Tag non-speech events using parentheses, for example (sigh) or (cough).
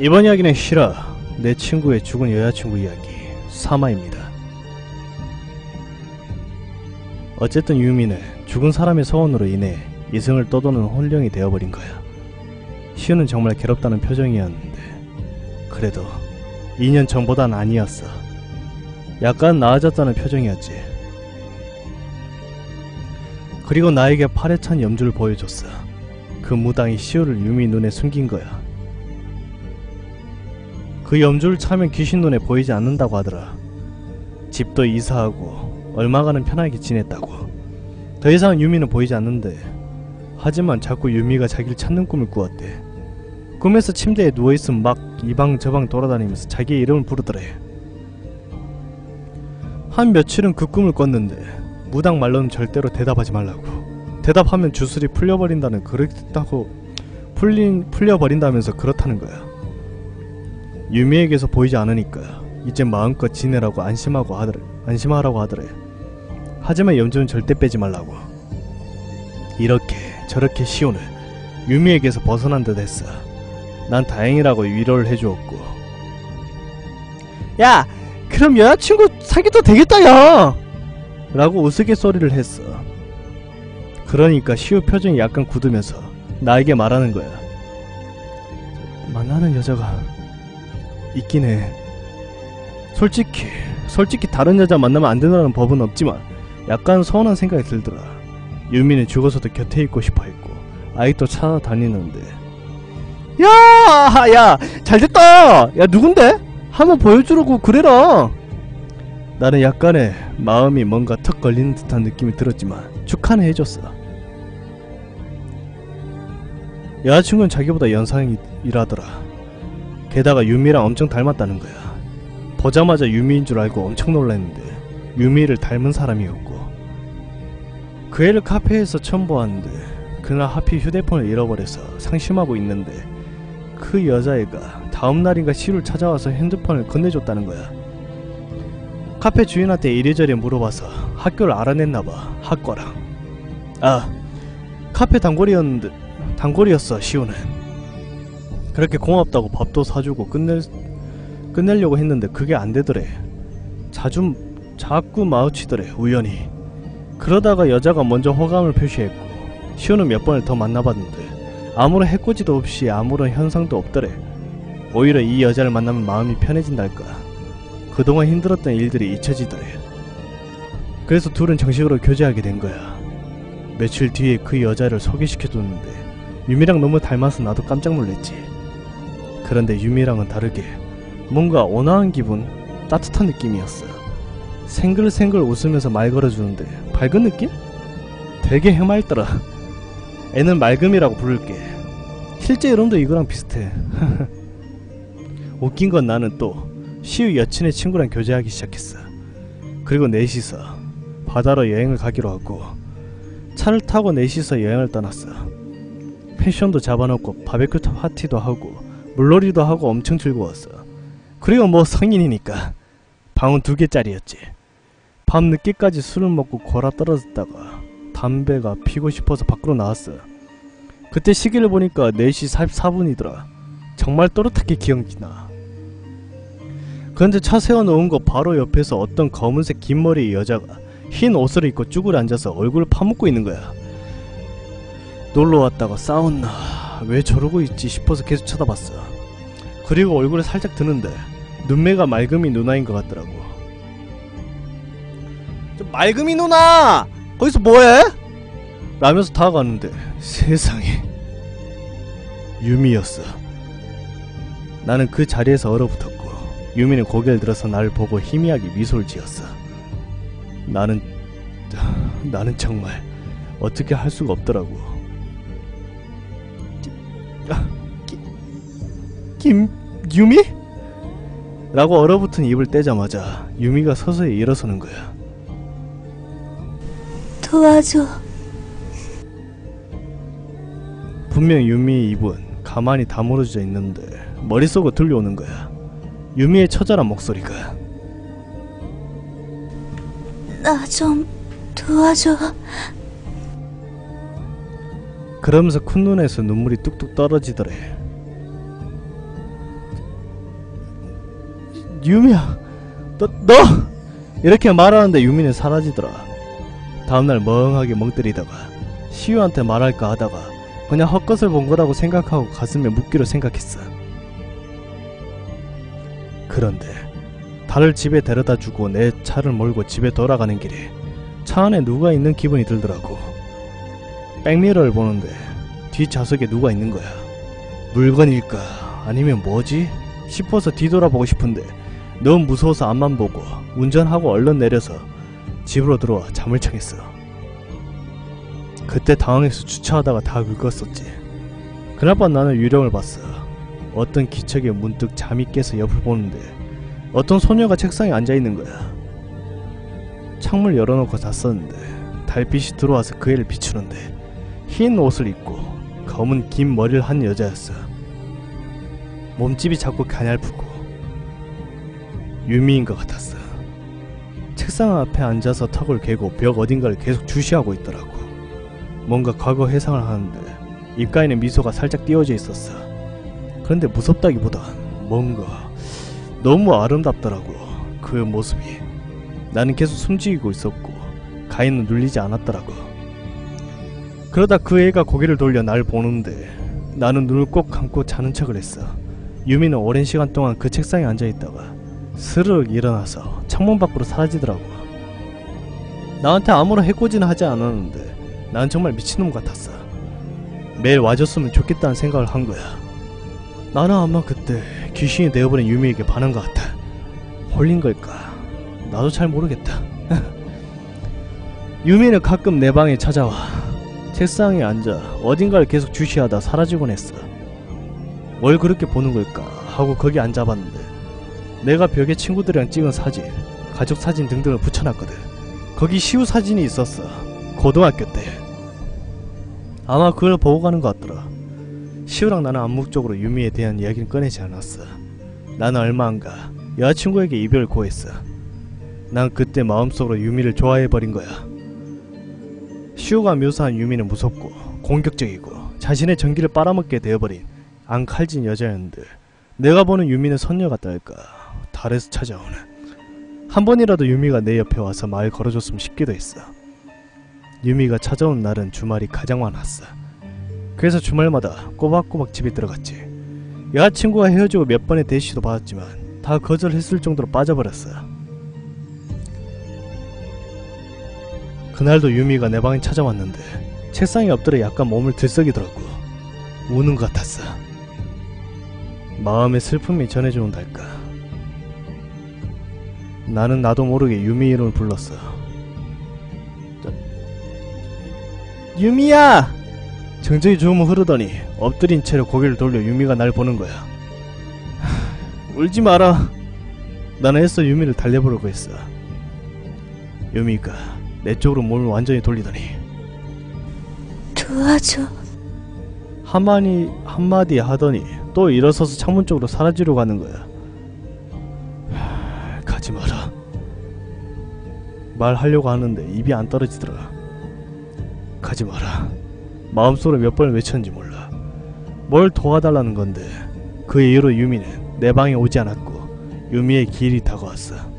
이번 이야기는 실화 내 친구의 죽은 여자친구 이야기 3화입니다. 어쨌든 유미는 죽은 사람의 소원으로 인해 이승을 떠도는 혼령이 되어버린 거야. 시우는 정말 괴롭다는 표정이었는데 그래도 2년 전보단 아니었어. 약간 나아졌다는 표정이었지. 그리고 나에게 팔에 찬 염주를 보여줬어. 그 무당이 시우를 유미 눈에 숨긴 거야. 그 염주를 차면 귀신 눈에 보이지 않는다고 하더라. 집도 이사하고 얼마간은 편하게 지냈다고. 더 이상 유미는 보이지 않는데 하지만 자꾸 유미가 자기를 찾는 꿈을 꾸었대. 꿈에서 침대에 누워있음 막 이방 저방 돌아다니면서 자기의 이름을 부르더래. 한 며칠은 그 꿈을 꿨는데 무당 말로는 절대로 대답하지 말라고. 대답하면 주술이 풀려버린다는 그렇다고 풀린 풀려버린다면서 그렇다는 거야. 유미에게서 보이지 않으니까 이제 마음껏 지내라고 안심하고 하더래. 안심하라고 하더래. 하지만 염주는 절대 빼지 말라고. 이렇게 저렇게 시오는 유미에게서 벗어난 듯 했어. 난 다행이라고 위로를 해주었고. 야! 그럼 여자친구 사귀도 되겠다, 야! 라고 우스갯소리를 했어. 그러니까 시우 표정이 약간 굳으면서 나에게 말하는 거야. 만나는 여자가 있긴 해. 솔직히, 솔직히 다른 여자 만나면 안 된다는 법은 없지만 약간 서운한 생각이 들더라. 유미는 죽어서도 곁에 있고 싶어 했고 아직도 찾아다니는데 야! 야! 잘됐다! 야 누군데? 한번 보여주려고 그래라! 나는 약간의 마음이 뭔가 턱 걸리는 듯한 느낌이 들었지만 축하는 해줬어. 여자친구는 자기보다 연상이라더라. 게다가 유미랑 엄청 닮았다는 거야. 보자마자 유미인 줄 알고 엄청 놀랐는데 유미를 닮은 사람이었고 그 애를 카페에서 처음 보았는데 그날 하필 휴대폰을 잃어버려서 상심하고 있는데 그 여자애가 다음날인가 시루를 찾아와서 핸드폰을 건네줬다는 거야. 카페 주인한테 이리저리 물어봐서 학교를 알아냈나봐 학과랑 아 카페 단골이었는데 단골이었어 시우는 그렇게 고맙다고 밥도 사주고 끝낼 끝내려고 했는데 그게 안 되더래. 자주 자꾸 마주치더래 우연히. 그러다가 여자가 먼저 호감을 표시했고 시우는 몇 번을 더 만나봤는데 아무런 해코지도 없이 아무런 현상도 없더래. 오히려 이 여자를 만나면 마음이 편해진달까. 그동안 힘들었던 일들이 잊혀지더래. 그래서 둘은 정식으로 교제하게 된 거야. 며칠 뒤에 그 여자를 소개시켜줬는데 유미랑 너무 닮아서 나도 깜짝 놀랐지 그런데 유미랑은 다르게 뭔가 온화한 기분, 따뜻한 느낌이었어 생글생글 웃으면서 말 걸어주는데 밝은 느낌? 되게 해맑더라. 애는 맑음이라고 부를게. 실제 이름도 이거랑 비슷해. (laughs) 웃긴 건 나는 또 시우 여친의 친구랑 교제하기 시작했어. 그리고 넷이서 바다로 여행을 가기로 하고 차를 타고 넷이서 여행을 떠났어. 펜션도 잡아놓고 바베큐 파티도 하고 물놀이도 하고 엄청 즐거웠어 그리고 뭐 성인이니까 방은 두 개짜리였지. 밤 늦게까지 술을 먹고 골아 떨어졌다가 담배가 피고 싶어서 밖으로 나왔어 그때 시기를 보니까 4시 44분이더라. 정말 또렷하게 기억이 나. 그런데 차 세워놓은 거 바로 옆에서 어떤 검은색 긴 머리의 여자가 흰 옷을 입고 쭈그려 앉아서 얼굴을 파묻고 있는 거야. 놀러 왔다가 싸웠나 왜 저러고 있지 싶어서 계속 쳐다봤어 그리고 얼굴에 살짝 드는데 눈매가 맑음이 누나인 것 같더라고. 저 맑음이 누나! 거기서 뭐해? 라면서 다가갔는데 세상에. 유미였어. 나는 그 자리에서 얼어붙었고 유미는 고개를 들어서 나를 보고 희미하게 미소를 지었어. 나는 나는 정말 어떻게 할 수가 없더라고 김 유미? 라고 얼어붙은 입을 떼자마자 유미가 서서히 일어서는 거야. 도와줘. 분명 유미의 입은 가만히 다물어져 있는데 머릿속으로 들려오는 거야. 유미의 처절한 목소리가 나 좀 도와줘. 그러면서 큰 눈에서 눈물이 뚝뚝 떨어지더래. 유미야 너 너! 이렇게 말하는데 유미는 사라지더라 다음날 멍하게 멍 때리다가 시우한테 말할까 하다가 그냥 헛것을 본 거라고 생각하고 가슴에 묻기로 생각했어 그런데 달을 집에 데려다 주고 내 차를 몰고 집에 돌아가는 길에 차 안에 누가 있는 기분이 들더라고 백미러를 보는데 뒷좌석에 누가 있는 거야 물건일까 아니면 뭐지 싶어서 뒤돌아보고 싶은데 너무 무서워서 앞만 보고 운전하고 얼른 내려서 집으로 들어와 잠을 청했어. 그때 당황해서 주차하다가 다 긁었었지. 그날 밤 나는 유령을 봤어. 어떤 기척에 문득 잠이 깨서 옆을 보는데 어떤 소녀가 책상에 앉아 있는 거야. 창문 열어놓고 잤었는데 달빛이 들어와서 그 애를 비추는데 흰 옷을 입고 검은 긴 머리를 한 여자였어. 몸집이 작고 가냘프고 유미인 것 같았어. 책상 앞에 앉아서 턱을 개고 벽 어딘가를 계속 주시하고 있더라고. 뭔가 과거 회상을 하는데 입가에는 미소가 살짝 띄어져 있었어. 그런데 무섭다기보단 뭔가 너무 아름답더라고. 그 모습이. 나는 계속 숨지고 있었고 가인은 눌리지 않았더라고. 그러다 그 애가 고개를 돌려 날 보는데 나는 눈을 꼭 감고 자는 척을 했어. 유미는 오랜 시간 동안 그 책상에 앉아 있다가 스르륵 일어나서 창문 밖으로 사라지더라고. 나한테 아무런 해코지는 하지 않았는데 난 정말 미친놈 같았어. 매일 와줬으면 좋겠다는 생각을 한 거야. 나는 아마 그때 귀신이 되어버린 유미에게 반한 것 같아. 홀린 걸까? 나도 잘 모르겠다. (laughs) 유미는 가끔 내 방에 찾아와. 책상에 앉아 어딘가를 계속 주시하다 사라지곤 했어. 뭘 그렇게 보는 걸까 하고 거기 앉아봤는데 내가 벽에 친구들이랑 찍은 사진, 가족 사진 등등을 붙여놨거든. 거기 시우 사진이 있었어. 고등학교 때. 아마 그걸 보고 가는 것 같더라. 시우랑 나는 암묵적으로 유미에 대한 이야기는 꺼내지 않았어. 나는 얼마 안 가 여자친구에게 이별을 고했어. 난 그때 마음속으로 유미를 좋아해버린 거야. 시우가 묘사한 유미는 무섭고 공격적이고 자신의 전기를 빨아먹게 되어버린 앙칼진 여자였는데 내가 보는 유미는 선녀 같다 할까? 달에서 찾아오는 한 번이라도 유미가 내 옆에 와서 말 걸어줬으면 싶기도 했어. 유미가 찾아온 날은 주말이 가장 많았어. 그래서 주말마다 꼬박꼬박 집에 들어갔지. 여자친구와 헤어지고 몇 번의 대시도 받았지만 다 거절했을 정도로 빠져버렸어 그날도 유미가 내 방에 찾아왔는데 책상에 엎드려 약간 몸을 들썩이더라고 우는 것 같았어 마음의 슬픔이 전해져 온달까. 나는 나도 모르게 유미 이름을 불렀어. 저- 유미야! 정적이 조금 흐르더니 엎드린 채로 고개를 돌려 유미가 날 보는 거야. 하, (sighs) 울지 마라. 나는 애써 유미를 달래보려고 했어. 유미가 내 쪽으로 몸을 완전히 돌리더니 도와줘. 한마디 한마디 하더니 또 일어서서 창문 쪽으로 사라지려고 하는 거야. 하, 가지 마라. 말하려고 하는데 입이 안 떨어지더라. 가지 마라. 마음속으로 몇 번을 외쳤는지 몰라. 뭘 도와달라는 건데 그 이후로 유미는 내 방에 오지 않았고 유미의 길이 다가왔어.